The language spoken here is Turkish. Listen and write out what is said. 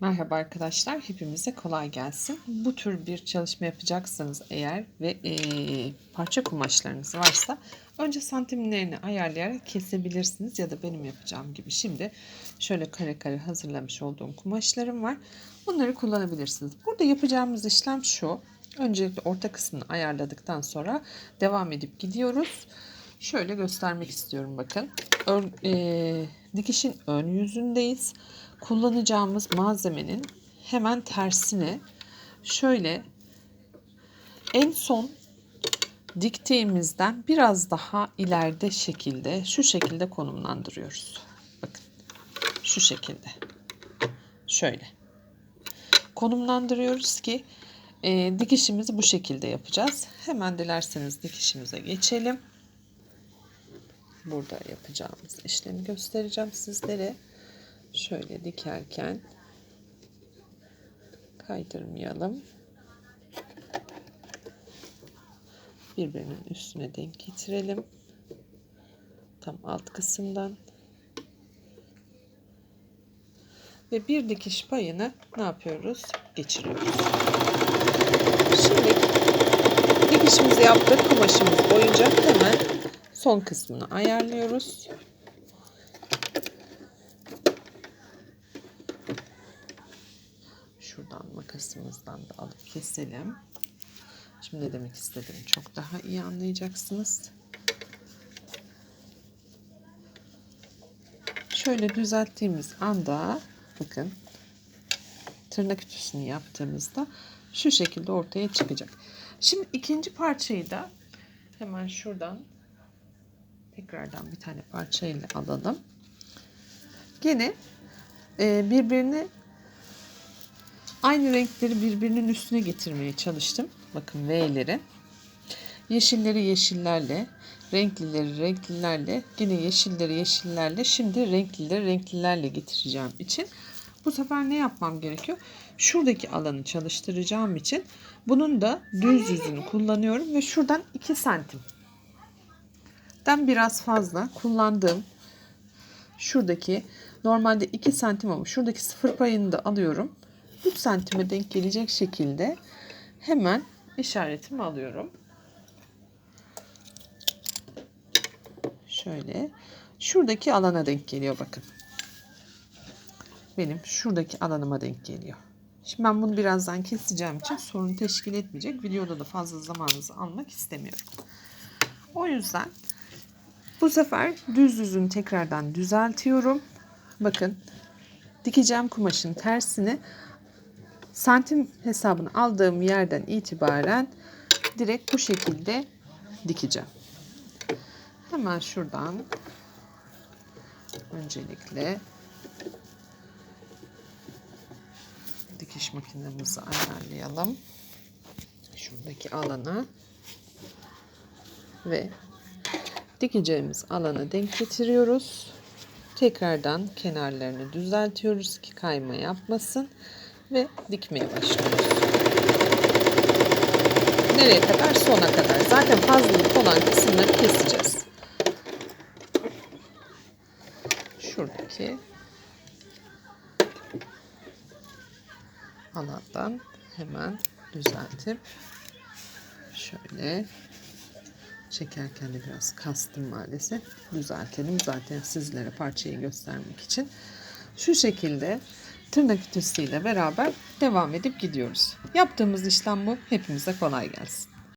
Merhaba arkadaşlar, hepimize kolay gelsin. Bu tür bir çalışma yapacaksanız eğer ve eee, parça kumaşlarınız varsa önce santimlerini ayarlayarak kesebilirsiniz ya da benim yapacağım gibi. Şimdi şöyle kare kare hazırlamış olduğum kumaşlarım var. Bunları kullanabilirsiniz. Burada yapacağımız işlem şu. Öncelikle orta kısmını ayarladıktan sonra devam edip gidiyoruz. Şöyle göstermek istiyorum bakın. Ön, eee, dikişin ön yüzündeyiz. Kullanacağımız malzemenin hemen tersine şöyle en son diktiğimizden biraz daha ileride şekilde şu şekilde konumlandırıyoruz. Bakın şu şekilde. Şöyle. Konumlandırıyoruz ki e, dikişimizi bu şekilde yapacağız. Hemen dilerseniz dikişimize geçelim. Burada yapacağımız işlemi göstereceğim sizlere. Şöyle dikerken kaydırmayalım. Birbirinin üstüne denk getirelim. Tam alt kısımdan. Ve bir dikiş payını ne yapıyoruz? Geçiriyoruz. Şimdi dikişimizi yaptık. Kumaşımız boyunca hemen son kısmını ayarlıyoruz. Şuradan makasımızdan da alıp keselim. Şimdi ne demek istediğimi çok daha iyi anlayacaksınız. Şöyle düzelttiğimiz anda bakın tırnak ütüsünü yaptığımızda şu şekilde ortaya çıkacak. Şimdi ikinci parçayı da hemen şuradan tekrardan bir tane parçayla alalım. Gene e, birbirini aynı renkleri birbirinin üstüne getirmeye çalıştım. Bakın V'leri. Yeşilleri yeşillerle, renklileri renklilerle, yine yeşilleri yeşillerle, şimdi renklileri renklilerle getireceğim için bu sefer ne yapmam gerekiyor? Şuradaki alanı çalıştıracağım için bunun da düz yüzünü kullanıyorum ve şuradan 2 santim den biraz fazla kullandığım şuradaki normalde 2 santim ama şuradaki sıfır payını da alıyorum. 3 santime denk gelecek şekilde hemen işaretimi alıyorum. Şöyle şuradaki alana denk geliyor bakın. Benim şuradaki alanıma denk geliyor. Şimdi ben bunu birazdan keseceğim için sorun teşkil etmeyecek. Videoda da fazla zamanınızı almak istemiyorum. O yüzden bu sefer düz yüzünü tekrardan düzeltiyorum. Bakın dikeceğim kumaşın tersini santim hesabını aldığım yerden itibaren direkt bu şekilde dikeceğim. Hemen şuradan öncelikle dikiş makinemizi ayarlayalım. Şuradaki alana ve dikeceğimiz alana denk getiriyoruz. Tekrardan kenarlarını düzeltiyoruz ki kayma yapmasın ve dikmeye başlıyoruz. Nereye kadar? Sona kadar. Zaten fazlalık olan kısımları keseceğiz. Şuradaki alandan hemen düzeltip şöyle çekerken de biraz kastım maalesef. Düzeltelim zaten sizlere parçayı göstermek için. Şu şekilde tırnak ütüsüyle beraber devam edip gidiyoruz. Yaptığımız işlem bu. Hepimize kolay gelsin.